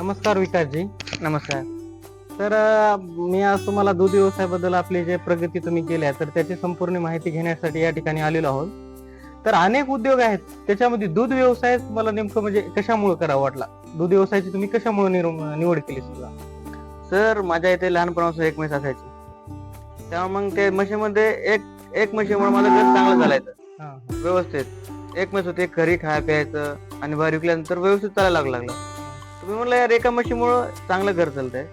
नमस्कार विकासजी नमस्कार. तर मी आज तुम्हाला दूध व्यवसायाबद्दल आपली जे प्रगती तुम्ही केली आहे तर त्याची संपूर्ण माहिती घेण्यासाठी या ठिकाणी आलेलो आहोत. तर अनेक उद्योग आहेत त्याच्यामध्ये दूध व्यवसाय मला नेमकं म्हणजे कशामुळे करावा वाटला? दूध व्यवसायाची तुम्ही कशामुळे निवड केली सुद्धा? सर माझ्या इथे लहानपणापासून एक म्हैस असायची. त्यामुळे मग ते म्हशीमध्ये एक एक म्हशीमुळे माझं घर चांगलं चालायचं व्यवस्थित. एक म्हैस होती घरी खाया प्यायचं आणि बाहेर विकल्यानंतर व्यवस्थित चालायला लागलं. तुम्ही म्हणलं यार एका म्हशीमुळं चांगलं घर चालतंय.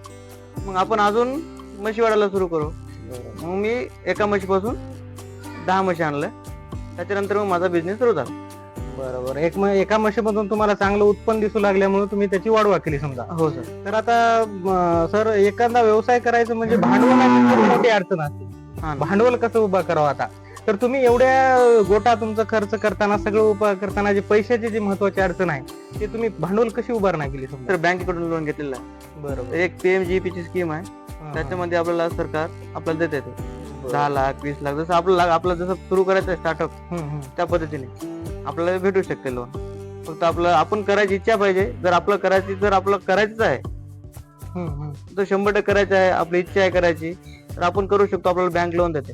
मग आपण अजून म्हशी वाढायला सुरू करू. मग मी एका म्हशीपासून दहा म्हशी आणल्या त्याच्यानंतर मग माझा बिझनेस सुरू झाला. बरोबर. एक म- एका म्हशीमधून तुम्हाला चांगलं उत्पन्न दिसू लागल्यामुळे तुम्ही त्याची वाढवा केली समजा. हो सर. तर आता सर एखादा व्यवसाय करायचं म्हणजे भांडवलाची खूप मोठी अडचण असते. हा ना. भांडवल कसं उभा करावं आता? तर तुम्ही एवढ्या गोटा तुमचा खर्च करताना सगळं उभा करताना जे पैशाची जी महत्वाची अडचण आहे ते तुम्ही भांडवल कशी उभारणा केली तर बँकेकडून लोन घेतलेलं आहे. बरोबर. एक पीएमजीपी ची स्कीम आहे. त्याच्यामध्ये आपल्याला सरकार आपल्याला देते ते दहा लाख वीस लाख जसं आपलं लाख आपलं जसं सुरू करायचं स्टार्टअप त्या पद्धतीने आपल्याला भेटू शकते लोन फक्त आपलं आपण करायची इच्छा पाहिजे. जर आपलं करायची जर आपलं करायचंच आहे तर शंभर टक्के करायचं आहे. आपली इच्छा आहे करायची. तर आपण करू शकतो आपल्याला बँक लोन देते.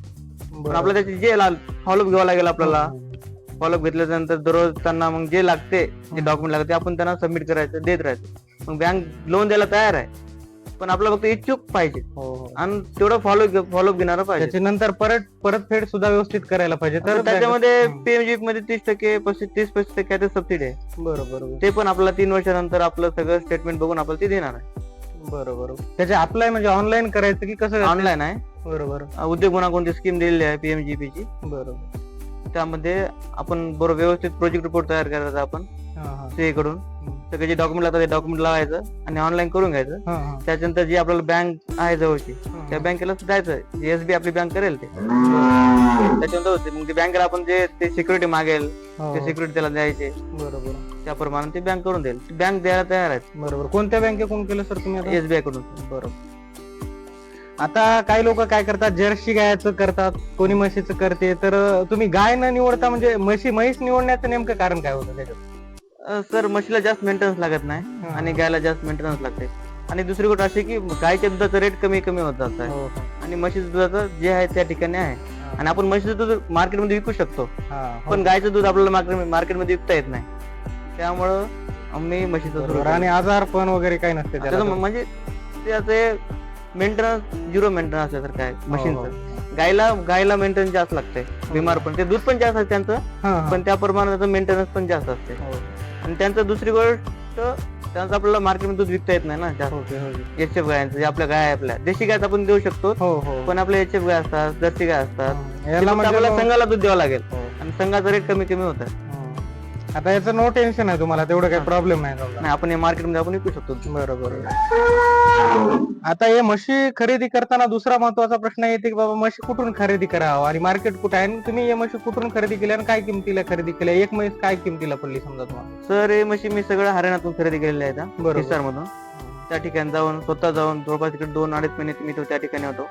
पण आपल्याला त्याची जे फॉलोअप घ्यावं लागेल आपल्याला. फॉलोअप घेतल्यानंतर दररोज त्यांना मग जे लागते जे डॉक्युमेंट लागते ते आपण त्यांना सबमिट करायचं देत राहायचं. मग बँक लोन द्यायला तयार आहे. पण आपल्याला फक्त इच्छुक पाहिजे. आणि तेवढं फॉलो फॉलोअप घेणार पाहिजे. नंतर परत परतफेड सुद्धा व्यवस्थित करायला पाहिजे. तर त्याच्यामध्ये. पीएमजी मध्ये तीस टक्के पस्तीस तीस पस्तीस टक्के सबसिडी आहे. बरोबर ते पण आपल्याला तीन वर्षानंतर आपलं सगळं स्टेटमेंट बघून आपल्याला ते देणार आहे. बरोबर. त्याचे अप्लाय म्हणजे ऑनलाईन करायचं की कसं ऑनलाईन आहे. बरोबर. उद्योग गुणा कोणती स्कीम दिलेली आहे पीएमजीपी ची? बरोबर. त्यामध्ये आपण बरोबर व्यवस्थित प्रोजेक्ट रिपोर्ट तयार करायचा आपण. ते कडून सगळे जे डॉक्युमेंट लागतात ते डॉक्युमेंट लावायचं आणि ऑनलाईन करून घ्यायचं. त्याच्यानंतर जी आपल्याला बँक आहे जवळची त्या बँकेला जायचं जी एसबी आपली बँक करेल ते. त्याच्यानंतर मग ते बँकेला आपण जे ते सिक्युरिटी मागेल हो, ते सिक्युरिटी त्याला द्यायचे. बरोबर. त्याप्रमाणे ते बँक करून देईल. बँक द्यायला तयार आहेत. बरोबर. कोणत्या बँकेकडून केलं सर तुम्ही आता? एसबीआयकडून. बरोबर. आता काही लोक काय करतात? जर्सी गायचं करतात कोणी म्हशीचं करते. तर तुम्ही गाय न निवडता म्हणजे म्हशी म्हैस निवडण्याचं नेमकं कारण काय होतं त्याच्यात? अं, सर म्हशीला जास्त मेंटेनन्स लागत नाही. आणि गायला जास्त मेंटेनन्स लागते. आणि दुसरी गोष्ट अशी की गायच्या दुधाचा रेट कमी कमी होत जात आहे. हो. आणि म्हशीचं दुधाचं जे आहे त्या ठिकाणी आहे. आणि आपण म्हशीचं दूध मार्केटमध्ये विकू शकतो. हा, हो. पण गायचं दूध आपल्याला मार्केट मार्केटमध्ये विकता येत नाही. त्यामुळं आम्ही म्हशीचं सुरू बरोबर. आणि आजार पण वगैरे काही नसते. त्याला त्याचं म्हणजे त्याचे मेंटेनन्स झिरो मेंटेनन्स असल्यासारखं आहे हो, मशीनचं गायला गायला मेंटेनन्स जास्त लागते बिमार पण ते दूध पण जास्त असते त्यांचं हा, हा. पण त्याप्रमाणे त्याचं मेंटेनन्स पण जास्त असते हो. आणि त्यांचं दुसरी गोष्ट त्यांचं आपल्याला मार्केटमध्ये दूध विकता येत नाही ना जास्त ओके, ओके. एच एफ गायांचं जे आपल्या गाय आहे आपल्या देशी गाय आपण देऊ शकतो हो हो पण आपल्या एच एफ गाय असतात जर्सी गाय असतात हा. ते याला फक्त म्हणजे आपल्याला संघाला दूध द्यावं लागेल हो. आणि संघाचा रेट कमी कमी होत आहे हा. आता याचं नो टेन्शन आहे तुम्हाला तेवढं काही. प्रॉब्लेम नाही समजा. नाही आपण हे मार्केटमध्ये आपण विकू शकतो. बरोबर आता हे म्हशी खरेदी करताना दुसरा महत्त्वाचा प्रश्न येते की बाबा म्हशी कुठून खरेदी करावं? आणि मार्केट कुठे आहे? आणि तुम्ही हे म्हशी कुठून खरेदी केल्या आणि काय किमतीला खरेदी केल्या? एक म्हैस काय किमतीला पडली समजा तुम्हाला? सर हे म्हशी मी सगळं हरियाणातून खरेदी केलेल्या आहेत बरोबर. हिसार मधून त्या ठिकाणी जाऊन स्वतः जाऊन जवळपास तिकडे दोन अडीच महिने मी तो त्या ठिकाणी होतो.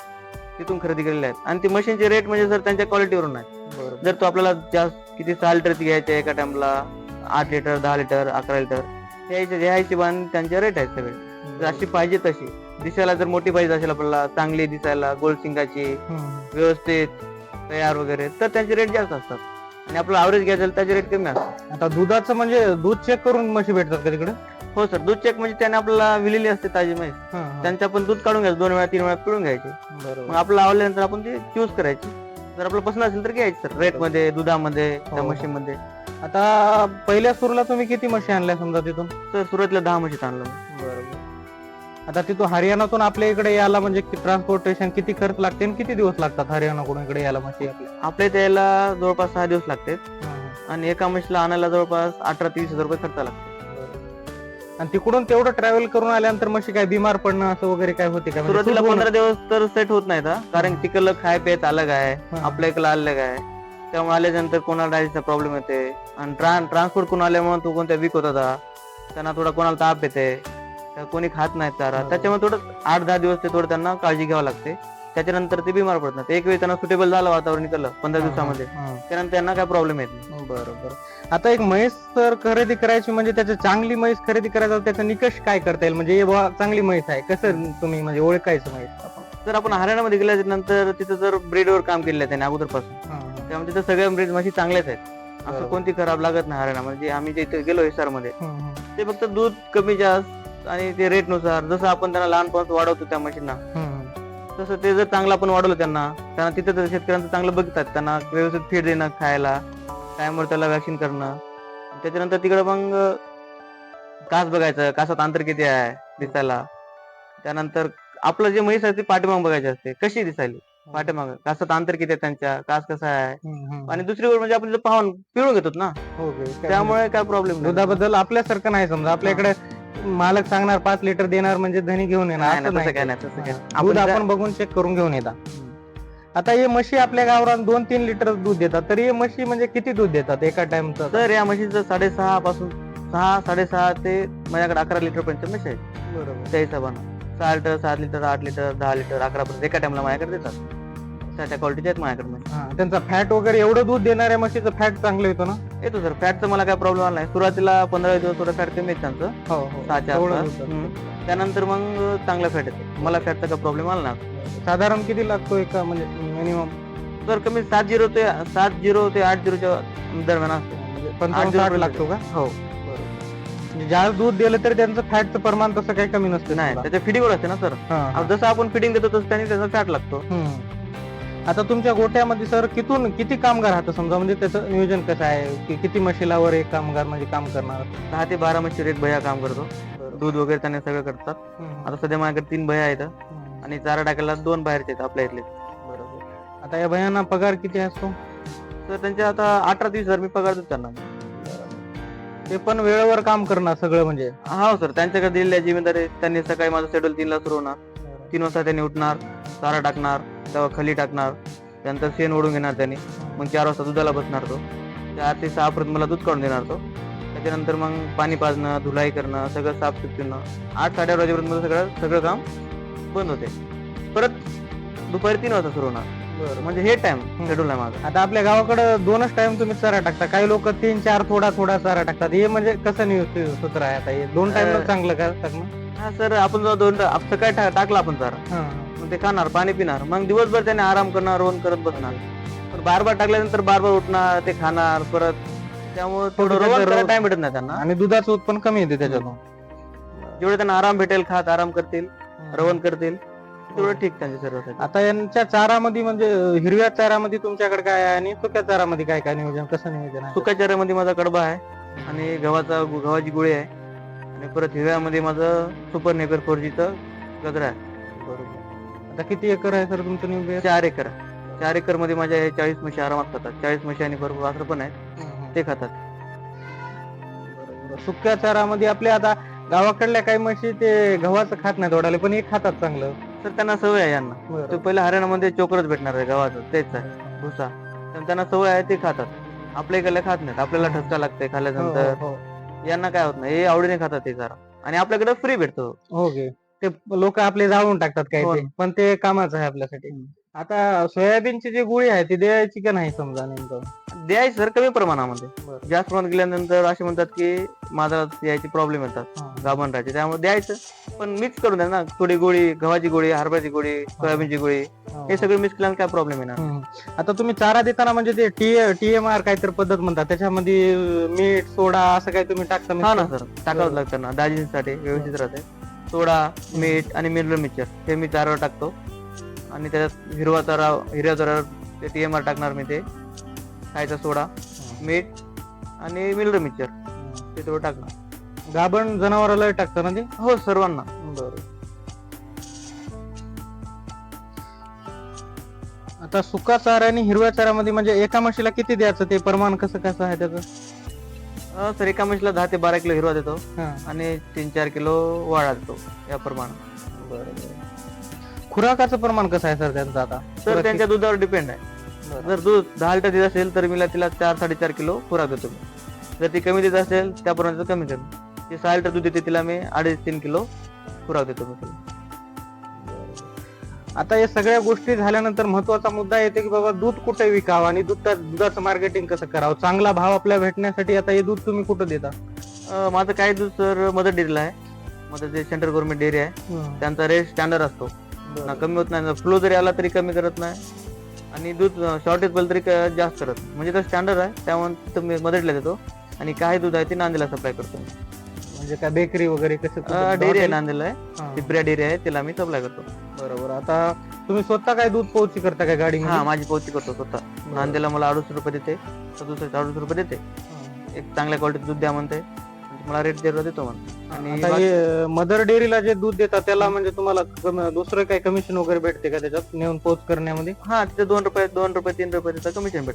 तिथून खरेदी केलेल्या आहेत. आणि ती मशीनचे रेट म्हणजे सर त्यांच्या क्वालिटीवरून आहे. बरोबर. जर तो आपल्याला जास्त किती सहा लिटरची घ्यायची एका टाइमला आठ लिटर दहा लिटर अकरा लिटर हिशो- ह्या हिशोबाने त्यांचे रेट आहेत सगळे. जर अशी पाहिजे तशी. दिसायला जर मोठी पाहिजे असेल आपल्याला चांगली दिसायला गोल सिंगाची. व्यवस्थित तयार वगैरे तर त्यांचे रेट जास्त असतात. आणि आपलं ॲव्हरेज घ्यायचं त्याचे रेट कमी असतात. आता दुधाचं म्हणजे दूध चेक करून म्हशी भेटतात का तिकडे? हो सर दूध चेक म्हणजे त्याने आपल्याला विलेली असते ताजी म्हैस. त्यांचं आपण दूध काढून घ्यायचं दोन वेळा तीन वेळा पिळून घ्यायचे. मग आपलं आवडल्यानंतर आपण ते चूज करायची. जर आपलं पसंत असेल तर घ्यायचं सर रेटमध्ये दुधामध्ये त्या हो. म्हशी मध्ये आता पहिल्या सुरूला तुम्ही किती म्हशी आणल्या समजा तिथून? तर सुरुवातीला दहा म्हशीत आणलं मी. बरोबर. आता तिथून हरियाणातून आपल्या इकडे यायला म्हणजे ट्रान्सपोर्टेशन किती खर्च लागते आणि किती दिवस लागतात हरियाणाकडून इकडे यायला म्हशी आपल्या? आपल्या इथे यायला जवळपास सहा दिवस लागतात आणि एका म्हशीला आणायला जवळपास अठरा ते वीस हजार रुपये खर्च लागतो. आणि तिकडून तेवढं ट्रॅव्हल करून आल्यानंतर म्हशी काय बिमार पडणं असं वगैरे काय होते का म्हणजे सुरुवातीला? पंधरा दिवस तर सेट होत नाही हा. कारण तिकडलं खाय पेत अलग आहे हा. आपल्या इकडलं अलग आहे त्यामुळे आल्यानंतर कोणाला डायजेस्टचा प्रॉब्लेम येते आणि ट्रान्सपोर्ट कोण आल्यामुळे तो कोणत्या वीक होता त्यांना थोडा कोणाला ताप येते त्या कोणी खात नाही चारा हो. त्याच्यामुळे थोडं आठ दहा दिवस ते थोडं त्यांना काळजी घ्यावी लागते त्याच्यानंतर ते बिमार पडतात एक वेळ त्यांना सुटेबल झालं वातावरण इकडलं पंधरा दिवसामध्ये. त्यानंतर त्यांना काय प्रॉब्लेम येत नाही बरं बरं आता एक म्हैस तर खरेदी करायची म्हणजे त्याची चांगली म्हैस खरेदी करायचा त्याचा निकष काय करता येईल म्हणजे हे चांगली म्हैस आहे कसं तुम्ही म्हणजे ओळखायचं म्हैस आपण जर आपण हरियाणामध्ये गेल्याच्यानंतर तिथं जर ब्रीडवर काम केलेलं आहे त्याने अगोदरपासून. त्यामुळे तिथं सगळ्या ब्रीड म्हशी चांगल्याच आहेत असं बरोबर. कोणती खराब लागत नाही हरियाणामध्ये आम्ही जे इथे गेलो हिसारमध्ये हम्म, हम्म. ते फक्त दूध कमी जास्त आणि ते रेटनुसार जसं आपण त्यांना लहानपणात वाढवतो त्या म्हशींना. तसं ते जर चांगलं आपण वाढवलं त्यांना त्यांना तिथं तर शेतकऱ्यांचं चांगलं बघतात त्यांना व्यवस्थित फीड देणं खायला टायमवर त्याला वॅक्सिन करणं. त्याच्यानंतर तिकडे मग कास बघायचं कासात अंतर किती आहे दिसायला. त्यानंतर आपलं जे म्हैस आहे ती पाठीमाग बघायची असते कशी दिसायली? पाठीमाग. कासात अंतर किती आहे त्यांच्या? कास कसा आहे. आणि दुसरी गोष्ट म्हणजे आपण पाहून पिळून घेतो ना. हो. काय त्यामुळे काय प्रॉब्लेम दुधाबद्दल आपल्यासारखं नाही समजा. आपल्याकडे मालक सांगणार पाच लिटर देणार म्हणजे धनी घेऊन येणार. नाही असं नाही, नाही तसं काय नाही. तसं काय. नाही. दूध आपण आपण बघून चेक करून घेऊन येतात आता हे म्हशी आपल्या गावरात दोन तीन लिटर दूध देतात. तर हे म्हशी म्हणजे किती दूध देतात एका टाइमचं तर या म्हशीचं साडेसहा पासून सहा साडेसहा ते माझ्याकडे अकरा लिटर पर्यंत म्हशी आहेत. बरोबर. त्या हिशोबानं. सहा लिटर सात लिटर आठ लिटर दहा लिटर अकरा पर्यंत एका टाइमला माझ्याकडे देतात. त्या त्या क्वालिटीचे आहेत माझ्याकडे म्हशी. हा, त्यांचा फॅट वगैरे एवढं दूध देणाऱ्या म्हशीचं फॅट चांगलं येतो ना? येतो सर. फॅटचं मला काय प्रॉब्लेम आला नाही. सुरुवातीला पंधरा दिवस थोडं फॅट कमी आहे त्यांचं. हो हो. सहाच्या आसपास. हम्म. त्यानंतर मग चांगला फॅट येतो. मला फॅटचा काय प्रॉब्लेम आला नाही. साधारण किती लागतो एका म्हणजे मिनिमम तर कमी सात झिरो ते सात झिरो ते आठ झिरोच्या दरम्यान असतो. म्हणजे पंचावन्न दिवस साठ लागतो का? हो. म्हणजे ज्या दूध दिलं तरी त्यांचं फॅटचं प्रमाण तसं काही कमी नसतं नाही. त्याच्या फिडिंगवर असते ना सर. जसं आपण फिडिंग देतो तसं त्याने त्याचा फॅट लागतो. हम्म. आता तुमच्या गोट्यामध्ये सर कितून किती कामगार राहतं समजा? म्हणजे त्याचं नियोजन कसं आहे? कि- किती मशिलावर एक कामगार म्हणजे काम करणार? दहा ते बारा म्हशीवर एक भया काम करतो. दूध वगैरे त्याने सगळं करतात. आता सध्या माझ्याकडे तीन भया आहेत. आणि चारा टाकायला दोन बाहेरचे आहेत आपल्या इथले. बरोबर. आता या भयांना पगार किती असतो? तर त्यांच्या आता अठरा दिवस हजार मी पगार देतो त्यांना. ते पण वेळेवर काम करणार सगळं म्हणजे? हा सर. त्यांच्याकडे दिलेल्या जिम्मेदारी त्यांनी सकाळी माझं शेड्यूल तीनला सुरू होणार. तीन वाजता त्यांनी उठणार चारा टाकणार. तेव्हा खली टाकणार त्यानंतर शेण ओढून घेणार त्यांनी. मग चार वाजता दुधाला बसणार तो. चार ते सहा पर्यंत मला दूध काढून देणार तो. त्याच्यानंतर मग पाणी पाजणं धुलाई करणं सगळं साफ करणं. आठ साडे वाजेपर्यंत माझं सगळं सगळं काम बंद होते. परत दुपारी तीन वाजता सुरू होणार. म्हणजे हे टाइम शेड्यूल आहे माझा. आता आपल्या गावाकडे दोनच टाइम तुम्ही चारा टाकता. काही लोक तीन चार थोडा थोडा चारा टाकतात. हे म्हणजे कसं नियोजन सूत्र आहे आता? हे दोन टाइम चांगलं का? टाकणं? हा सर आपण दोन सकाळी टाकला आपण चारा. ते खाणार पाणी पिणार. मग दिवसभर त्याने आराम करणार रोन करत बसणार. पण बार बार टाकल्यानंतर बार बार उठणार ते खाणार परत त्यामुळे थोडं त्याचं रोवन करायला टाइम भेटत नाही त्यांना. आणि दुधाचं उत्पन्न कमी येते त्याच्यातून. जेवढे त्यांना आराम भेटेल खात आराम करतील रवण करतील तेवढं ठीक त्यांच्या सर्वांसाठी आता यांच्या चारामध्ये म्हणजे अं, हिरव्या चारामध्ये तुमच्याकडे काय आहे आणि सुक्या चारामध्ये काय काय नियोजन कसं नियोजन आहे? सुक्या चाऱ्यामध्ये माझा कडबा आहे आणि गव्हाचा गव्हाची गोळी आहे. आणि परत हिरव्यामध्ये माझं सुपर नेकर फोर जीचं गजरा आहे. बरोबर. आता किती एकर आहे सर तुमचं नियोजन चार एकर. आहे. चार एकरमध्ये माझ्या हे चाळीस म्हशी आरामात खातात. चाळीस म्हशी आणि भरपूर वासरं पण आहेत. ते खातात. सुक्या चारामध्ये आपल्या आता गावाकडल्या काही म्हशी ते गव्हाचं खात नाही थोडाले पण हे खातात चांगलं. तर त्यांना सवय आहे यांना. ते पहिलं हरियाणामध्ये चोकरच भेटणार आहे गव्हाचं तेच आहे. भुसा. तर त्यांना सवय आहे ते खातात. आपल्या इकडले खात नाहीत. आपल्याला ठसका लागते खाल्ल्यानंतर. हो, यांना काय होत नाही. हे आवडीने खातात ते जरा आणि आपल्याकडे फ्री भेटतो. हो ओके ते लोक आपले जाळून टाकतात काही हो ते पण ते कामाचं आहे आपल्यासाठी आता सोयाबीनची जी गुळी आहे ती द्यायची का नाही समजा नेमकं द्यायची सर कमी प्रमाणामध्ये बरं. जास्त प्रमाणात गेल्यानंतर असे म्हणतात की माझा यायची प्रॉब्लेम येतात हा. गाभण राहायचे त्यामुळे द्यायचं पण मिक्स करून द्या ना थोडी गोळी गव्हाची गोळी हरभऱ्याची गोळी सोयाबीनची गोळी हो. हे सगळं मिक्स केल्यानं काय प्रॉब्लेम येणार हम्म. आता तुम्ही चारा देताना म्हणजे ते टी टीएमआर काहीतरी पद्धत म्हणतात त्याच्यामध्ये मीठ सोडा असं काही तुम्ही टाकता हा ना? सर टाकावंच लागतं ना दाजींसाठी व्यवस्थित राहते सोडा मीठ आणि मिनरल मिक्सर हे मी चारावर टाकतो. आणि त्याच्यात हिरवा चारा हिरव्या चारावर ते टीएमआर टाकणार मी ते. खायचा सोडा मीठ आणि मिनरल मिक्सर. ते थोडं टाकणार. गाभण जनावराला टाकता ना ते? हो सर्वांना. बरोबर आता सुका चारा आणि हिरव्या चाऱ्यामध्ये म्हणजे एका म्हशीला किती द्यायचं? ते प्रमाण कसं कसं आहे त्याचं? अं, सर एका म्हशीला दहा ते बारा किलो हिरवा देतो हा. आणि तीन चार किलो वाळा देतो या प्रमाणात खुराकाचं प्रमाण कसं आहे सर त्यांचं आता? तर त्यांच्या दुधावर डिपेंड आहे. बरं. जर दूध दहा लिटर देत असेल तर मी तिला चार साडेचार किलो खुराक देतो मी. जर ती कमी देत असेल त्याप्रमाणे कमी कमी ते सहा लिटर दूध देते तिला मी अडीच तीन किलो खुराक देतो मी. तिला आता या सगळ्या गोष्टी झाल्यानंतर महत्त्वाचा मुद्दा येतो की बाबा दूध कुठे विकावं आणि दूध दुधाचं मार्केटिंग कसं करावं? चांगला भाव आपल्याला भेटण्यासाठी आता हे दूध तुम्ही कुठं देता? माझं काही दूध सर मदर डेअरीला आहे. मदर जे सेंट्रल गव्हर्नमेंट डेअरी आहे. त्यांचा रेट स्टँडर्ड असतो. ना कमी होत नाही फ्लो जरी आला तरी कमी करत नाही. आणि दूध शॉर्टेज पडलं तरी जास्त करत. म्हणजे तर स्टँडर्ड आहे. त्यामुळे मी मदरला देतो. आणि काही दूध आहे ते नांदेला सप्लाय करतो. म्हणजे काय बेकरी वगैरे कसं? डेअरी आहे नांदेला आहे. टिपऱ्या डेअरी आहे त्याला मी सप्लाय करतो. बरोबर. आता तुम्ही स्वतः काय दूध पोहोची करता काय गाडी हा माझी पोहोची करतो स्वतः. नांदेला मला अडीचशे रुपये देते. दुसऱ्याचे अडीचशे रुपये देते. एक चांगल्या क्वालिटी दूध द्या म्हणते. म्हणजे मला रेट देतो देतो म्हणते. आणि मदर डेअरीला जे दूध देतात त्याला म्हणजे तुम्हाला कम- दुसरं काही कमिशन वगैरे भेटते का त्याच्यात नेऊन पोच करण्यामध्ये? हा तिथे दोन रुपये दोन रुपये तीन रुपये त्याचं कमिशन भेटतं.